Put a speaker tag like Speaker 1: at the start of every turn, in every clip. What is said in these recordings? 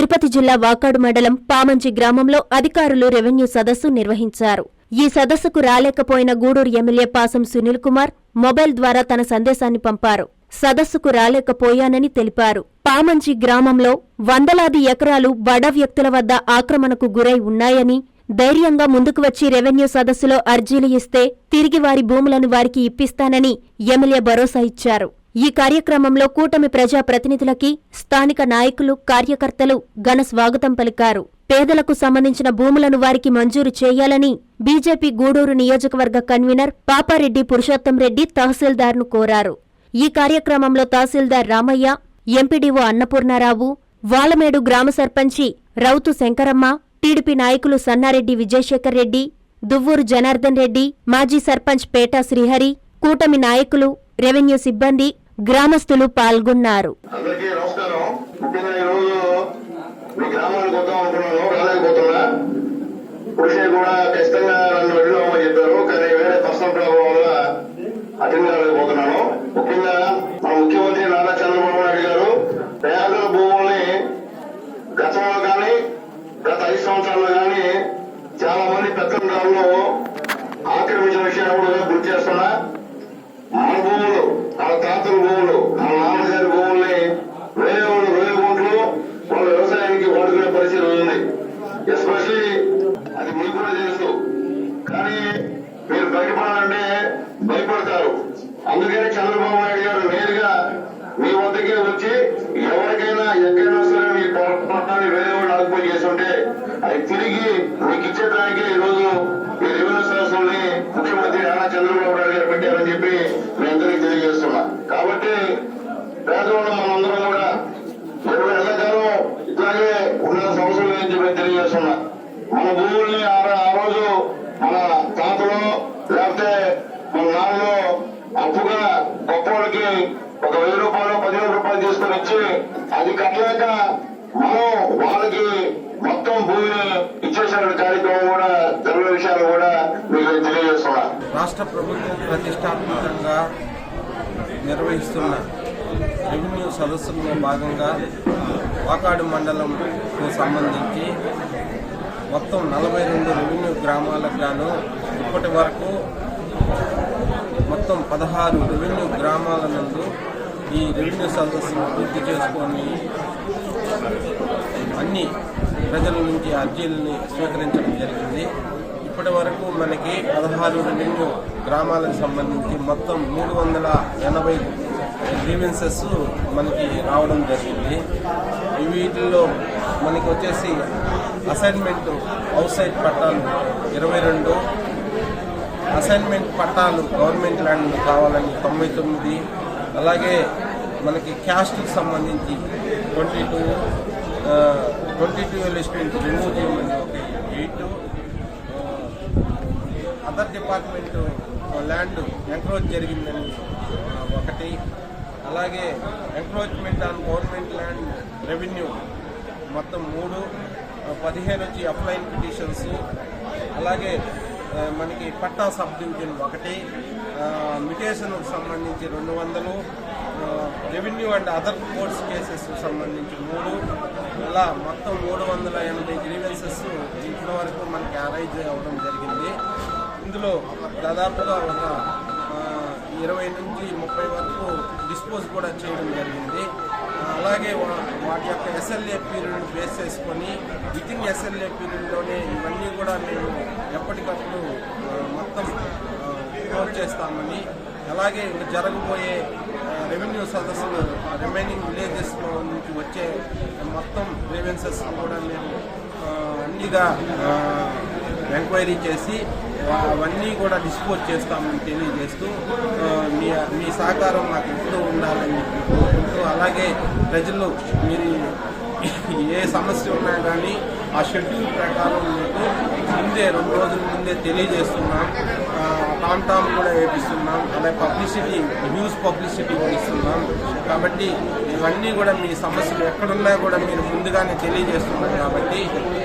Speaker 1: తిరుపతి జిల్లా వాకాడు మండలం పామంచి గ్రామంలో అధికారులు రెవెన్యూ సదస్సు నిర్వహించారు. ఈ సదస్సుకు రాలేకపోయిన గూడూరు ఎమ్మెల్యే పాసం సునీల్ కుమార్ మొబైల్ ద్వారా తన సందేశాన్ని పంపారు. సదస్సుకు రాలేకపోయానని తెలిపారు. పామంచి గ్రామంలో వందలాది ఎకరాలు బడ వ్యక్తుల వద్ద ఆక్రమణకు గురై ఉన్నాయని ధైర్యంగా ముందుకు వచ్చి రెవెన్యూ సదస్సులో అర్జీలు ఇస్తే తిరిగి వారి భూములను వారికి ఇప్పిస్తానని ఎమ్మెల్యే భరోసా ఇచ్చారు. ఈ కార్యక్రమంలో కూటమి ప్రజా ప్రతినిధులకి స్థానిక నాయకులు కార్యకర్తలు ఘన స్వాగతం పలికారు. పేదలకు సంబంధించిన భూములను వారికి మంజూరు చేయాలని బీజేపీ గూడూరు నియోజకవర్గ కన్వీనర్ పాపారెడ్డి పురుషోత్తం రెడ్డి తహసీల్దార్ను కోరారు. ఈ కార్యక్రమంలో తహసీల్దార్ రామయ్య ఎంపీడీఓ అన్నపూర్ణారావు వాలమేడు గ్రామ సర్పంచి రౌతు శంకరమ్మ టీడీపీ నాయకులు సన్నారెడ్డి విజయశేఖర్ రెడ్డి దువ్వూరు జనార్దన్ రెడ్డి మాజీ సర్పంచ్ పేటా శ్రీహరి కూటమి నాయకులు రెవెన్యూ సిబ్బంది గ్రామస్తులు పాల్గొన్నారు.
Speaker 2: అందరికీ చెప్పారు కానీ వేరే వల్ల ముఖ్యంగా మన ముఖ్యమంత్రి చంద్రబాబు గతంలో కానీ గత ఐదు సంవత్సరాల్లో కానీ చాలా మంది పెద్ద ఆక్రమించిన విషయాన్ని కూడా గుర్తు చేస్తున్నా. తాతల భూములు మన నాన్నగారి భూముల్ని వేరే వాళ్ళు వేరే వాళ్ళ వ్యవసాయానికి వాడుకునే పరిస్థితి ఉంది. ఎస్పెషలీ అది మీకు కూడా తెలుసు. కానీ మీరు బయటపడాలంటే భయపడతారు. అందుకని చంద్రబాబు నాయుడు గారు నేరుగా మీ వద్దకే వచ్చి ఎవరికైనా ఎక్కడైనా సరే మీ పట్టాన్ని వేరే వాళ్ళు ఆక్యుపై చేస్తుంటే అది తిరిగి మీకు ఇచ్చేదానికి ఈ రోజు ఈ రెవెన్యూ శాసనాన్ని ముఖ్యమంత్రి నారా చంద్రబాబు నాయుడు గారు పెట్టారని చెప్పి పేదవాళ్ళం మనందరం కూడా ఇరవై ఏళ్ళ ఇట్లాగే ఉన్న అవసరం లేదని మేము తెలియజేస్తున్నా. మన భూముల్ని ఆ రోజు మన తాతలో లేకపోతే మన నాన్నలో అప్పుగా గొప్పవాళ్ళకి ఒక వెయ్యి రూపాయలు పదివేల రూపాయలు తీసుకొని ఇచ్చి అది కట్టలేక మనం వాళ్ళకి మొత్తం భూమిని ఇచ్చేసిన కార్యక్రమం కూడా తెలుగు విషయాలు కూడా మీకు తెలియజేస్తున్నా.
Speaker 3: రాష్ట్ర ప్రభుత్వం ప్రతిష్టాత్మకంగా నిర్వహిస్తున్న రెవెన్యూ సదస్సులో భాగంగా వాకాడు మండలంకు సంబంధించి మొత్తం నలభై రెండు రెవెన్యూ గ్రామాలకు గాను ఇప్పటి వరకు మొత్తం పదహారు రెవెన్యూ గ్రామాల నందు ఈ రెవెన్యూ సదస్సును పూర్తి చేసుకొని అన్ని ప్రజల నుంచి అర్జీలని స్వీకరించడం జరిగింది. ఇప్పటి వరకు మనకి పదహారు రెవెన్యూ గ్రామాలకు సంబంధించి మొత్తం మూడు వందల ఎనభై గ్రీవెన్సెస్ మనకి రావడం జరిగింది. వీటిల్లో మనకి వచ్చేసి అసైన్మెంట్ అవుట్ సైడ్ పట్టాలు ఇరవై రెండు. అసైన్మెంట్ పట్టాలు గవర్నమెంట్ ల్యాండ్ కావాలని తొంభై తొమ్మిది. అలాగే మనకి క్యాస్ట్కి సంబంధించి ట్వంటీ టూ ట్వంటీ టూ ఎలిస్మెంట్ రిమూవ్ చేయమని ఒక eight. Other department land encroach జరిగిందని ఒకటి. అలాగే encroachment on government land revenue మొత్తం మూడు పదిహేను వచ్చి అప్లైన్ పిటిషన్స్ అలాగే మనకి పట్టా సబ్ డివిజన్ ఒకటి మిటేషన్కు సంబంధించి రెండు వందలు revenue and other courts cases సంబంధించి మూడు ఇలా మొత్తం మూడు వందల ఎనభై గ్రీవెన్సెస్ ఇప్పటి వరకు మనకి అరైజ్ అవ్వడం జరిగింది. ఇందులో దాదాపుగా ఒక ఇరవై నుంచి ముప్పై వరకు డిస్పోజ్ కూడా చేయడం జరిగింది. అలాగే వా- వాటి యొక్క ఎస్ఎల్ఏ పీరియడ్ బేస్ చేసుకొని వితిన్ ఎస్ఎల్ఏ పీరియడ్లోనే ఇవన్నీ కూడా మేము ఎప్పటికప్పుడు మొత్తం క్లోజ్ చేస్తామని అలాగే ఇంకా జరగబోయే రెవెన్యూ సదస్సులు రిమైనింగ్ విలేజెస్లో నుంచి వచ్చే మొత్తం గ్రీవెన్సెస్ కూడా మేము అన్నిగా ఎంక్వైరీ చేసి అవన్నీ కూడా డిస్పోజ్ చేస్తామని తెలియజేస్తూ మీ మీ సహకారం మాకు ఎప్పుడూ ఉండాలని కోరుకుంటూ అలాగే ప్రజలు మీరు ఏ సమస్య ఉన్నా కానీ ఆ షెడ్యూల్ ప్రకారం మీకు ముందే రెండు రోజుల ముందే తెలియజేస్తున్నాం. ఆ, కూడా వేపిస్తున్నాం. అలాగే పబ్లిసిటీ న్యూస్ పబ్లిసిటీ కూడా ఇస్తున్నాం. కాబట్టి ఇవన్నీ కూడా మీ సమస్యలు ఎక్కడున్నా కూడా మీరు ముందుగానే తెలియజేస్తున్నాం కాబట్టి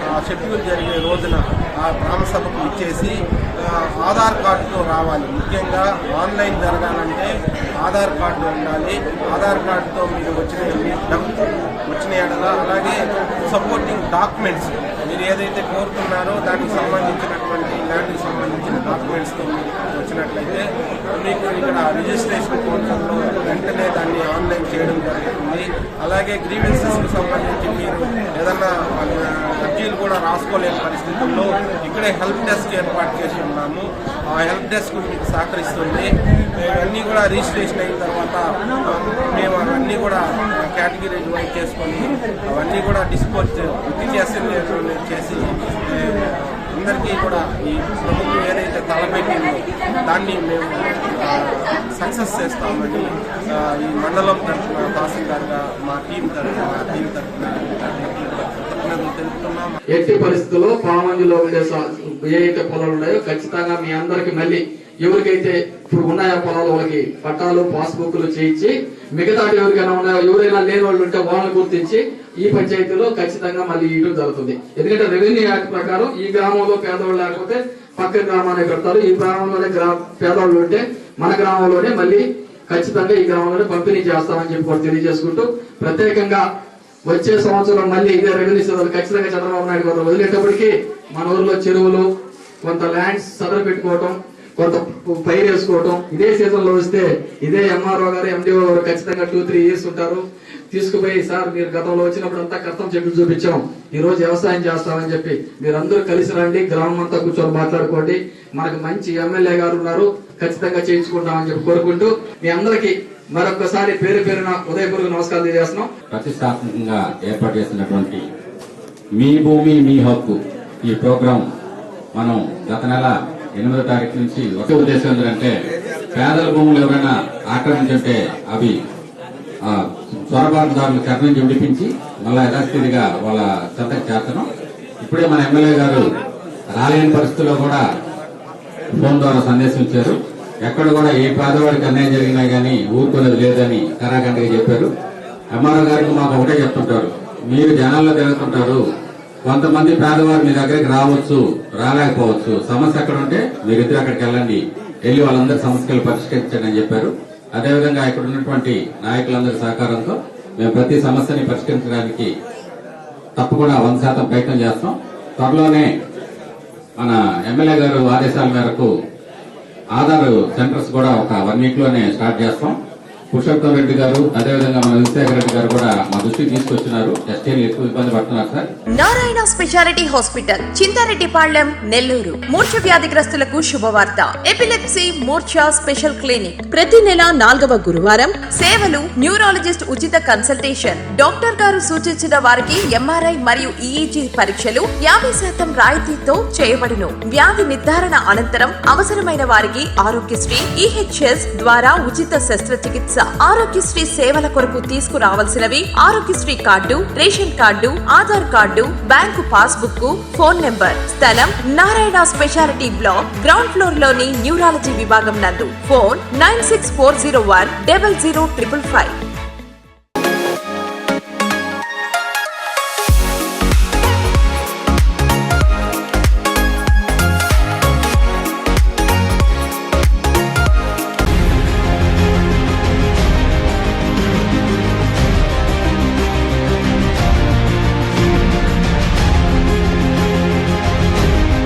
Speaker 3: ఆ షెడ్యూల్ జరిగే రోజున ఆ గ్రామసభకు ఇచ్చేసి ఆధార్ కార్డుతో రావాలి. ముఖ్యంగా ఆన్లైన్ జరగాలంటే ఆధార్ కార్డు ఉండాలి. ఆధార్ కార్డుతో మీరు వచ్చిన వచ్చిన ఎడల అలాగే సపోర్టింగ్ డాక్యుమెంట్స్ మీరు ఏదైతే కోరుతున్నారో దానికి సంబంధించినటువంటి ల్యాండ్కి సంబంధించిన డాక్యుమెంట్స్తో మీరు వచ్చినట్లయితే మీకు ఇక్కడ రిజిస్ట్రేషన్ పోర్టల్లో వెంటనే దాన్ని ఆన్లైన్ చేయడం జరుగుతుంది. అలాగే గ్రీవెన్సెస్కి సంబంధించి మీరు ఏదన్నా అర్జీలు కూడా రాసుకోలేని పరిస్థితుల్లో ఇక్కడే హెల్ప్ డెస్క్ ఏర్పాటు చేసి ఉన్నాము. ఆ హెల్ప్ డెస్క్ మీకు సహకరిస్తుంది. ఇవన్నీ కూడా రిజిస్ట్రేషన్ అయిన తర్వాత మేము అవన్నీ కూడా కేటగిరీ వైజ్ చేసుకొని అవన్నీ కూడా డిస్పోజ్ విత్ చేసి చేసి అందరికీ కూడా ఈ ప్రభుత్వం ఏదైతే తలపెట్టిందో దాన్ని మేము సక్సెస్ చేస్తామని ఈ మండలం తరఫున తహసీల్దార్గా మా టీం తరఫున మా టీం తరఫున
Speaker 4: ఎట్టి పరిస్థితుల్లో పామంజులో ఉండే ఏ ఏవైతే పొలాలు ఉన్నాయో ఖచ్చితంగా మీ అందరికి మళ్ళీ ఎవరికైతే ఇప్పుడు ఉన్నాయో పొలాలు వాళ్ళకి పట్టాలు పాస్బుక్లు చేయించి మిగతా ఎవరికైనా ఉన్నాయో ఎవరైనా లేని వాళ్ళు ఉంటే వాళ్ళని గుర్తించి ఈ పంచాయతీలో ఖచ్చితంగా మళ్ళీ ఇవ్వడం జరుగుతుంది. ఎందుకంటే రెవెన్యూ యాక్ట్ ప్రకారం ఈ గ్రామంలో పేదవాళ్ళు లేకపోతే పక్క గ్రామాన్ని పెడతారు ఈ గ్రామంలోనే పేదవాళ్ళు ఉంటే మన గ్రామంలోనే మళ్ళీ ఖచ్చితంగా ఈ గ్రామంలోనే పంపిణీ చేస్తామని చెప్పి తెలియజేసుకుంటూ ప్రత్యేకంగా వచ్చే సంవత్సరం మళ్ళీ ఇదే రెవెన్యూ సదరు ఖచ్చితంగా చంద్రబాబు నాయుడు గారు వదిలేటప్పటికీ మన ఊర్లో చెరువులు కొంత ల్యాండ్స్ సదరు పెట్టుకోవటం కొంత పైరు వేసుకోవటం ఇదే సీజన్లో వస్తే ఇదే ఎంఆర్ఓ గారు ఎండిఓ గారు ఖచ్చితంగా టూ త్రీ ఇయర్స్ ఉంటారు. తీసుకుపోయి సార్ మీరు గతంలో వచ్చినప్పుడు అంతా కష్టం చెప్పి చూపించాం. ఈ రోజు వ్యవసాయం చేస్తామని చెప్పి మీరందరూ కలిసి రండి గ్రామం అంతా కూర్చొని మాట్లాడుకోండి. మనకు మంచి ఎమ్మెల్యే గారు ఉన్నారు. ఖచ్చితంగా చేయించుకుంటామని చెప్పి కోరుకుంటూ మీ అందరికీ మరొకసారి పేరు పేరున ఉదయపూర్వక నమస్కారాలు తెలియజేస్తున్నాం.
Speaker 5: ప్రతిష్టాత్మకంగా ఏర్పాటు చేసినటువంటి మీ భూమి మీ హక్కు ఈ ప్రోగ్రాం మనం గత నెల ఎనిమిదో తారీఖు నుంచి ఒక ఉద్దేశం ఏంటంటే పేదల భూములు ఎవరైనా ఆక్రమించుంటే అవి ఆ, చొరబాటుదారులు చట్టం నుంచి విడిపించి మళ్ళా యథాస్థితిగా వాళ్ళ చెత్తకు చేర్చడం. ఇప్పుడే మన ఎమ్మెల్యే గారు రాలేని పరిస్థితుల్లో కూడా ఫోన్ ద్వారా సందేశం ఇచ్చారు. ఎక్కడ కూడా ఏ పేదవాడికి అన్యాయం జరిగినా గానీ ఊరుకునేది లేదని కరాఖండ్గా చెప్పారు. ఎంఆర్ఓ గారికి మాకు ఒకటే చెప్తుంటారు. మీరు జనాల్లో తిరుగుతుంటారు. కొంతమంది పేదవారు మీ దగ్గరికి రావచ్చు రాలేకపోవచ్చు. సమస్య ఎక్కడ ఉంటే మీరిద్దరు అక్కడికి వెళ్ళండి. వెళ్ళి వాళ్ళందరి సమస్యలు పరిష్కరించండి అని చెప్పారు. అదేవిధంగా ఇక్కడ ఉన్నటువంటి నాయకులందరి సహకారంతో మేము ప్రతి సమస్యని పరిష్కరించడానికి తప్పకుండా వంద శాతం ప్రయత్నం చేస్తాం. త్వరలోనే మన ఎమ్మెల్యే గారు ఆదేశాల మేరకు ఆధార్ సెంటర్స్ కూడా ఒక వన్ వీక్లోనే స్టార్ట్ చేస్తాం. పురుషోత్తం రెడ్డి గారు అదేవిధంగా మన విశాఖ రెడ్డి గారు కూడా మా దృష్టికి తీసుకొచ్చినారు. ఎస్టీలు ఎక్కువ ఇబ్బంది పడుతున్నారు sir.
Speaker 6: Narayana speciality hospital Chintareddypalem Nellore. మూర్ఛ వ్యాధిగ్రస్తులకు శుభవార్త. ఎపిలెప్సీ మూర్ఛ స్పెషల్ క్లినిక్. ప్రతి నెల నాలుగవ గురువారం సేవలు న్యూరాలజిస్ట్ ఉచిత కన్సల్టేషన్. డాక్టర్ గారు సూచించిన వారికి ఎంఆర్ఐ మరియు ఈఈజీ పరీక్షలు యాభై శాతం రాయితీతో చేయబడును. వ్యాధి నిర్ధారణ అనంతరం అవసరమైన వారికి ఆరోగ్యశ్రీ ఈహెచ్ఎస్ ద్వారా ఉచిత శస్త్రచికిత్స. ఆరోగ్యశ్రీ సేవల కొరకు తీసుకురావాల్సినవి Aarogyasri card ration card Aadhaar card bank passbook phone number స్థలం నారాయణ స్పెషాలిటీ బ్లాక్ గ్రౌండ్ ఫ్లోర్లోని న్యూరాలజీ విభాగం నందు. Phone nine six four zero one double zero triple five.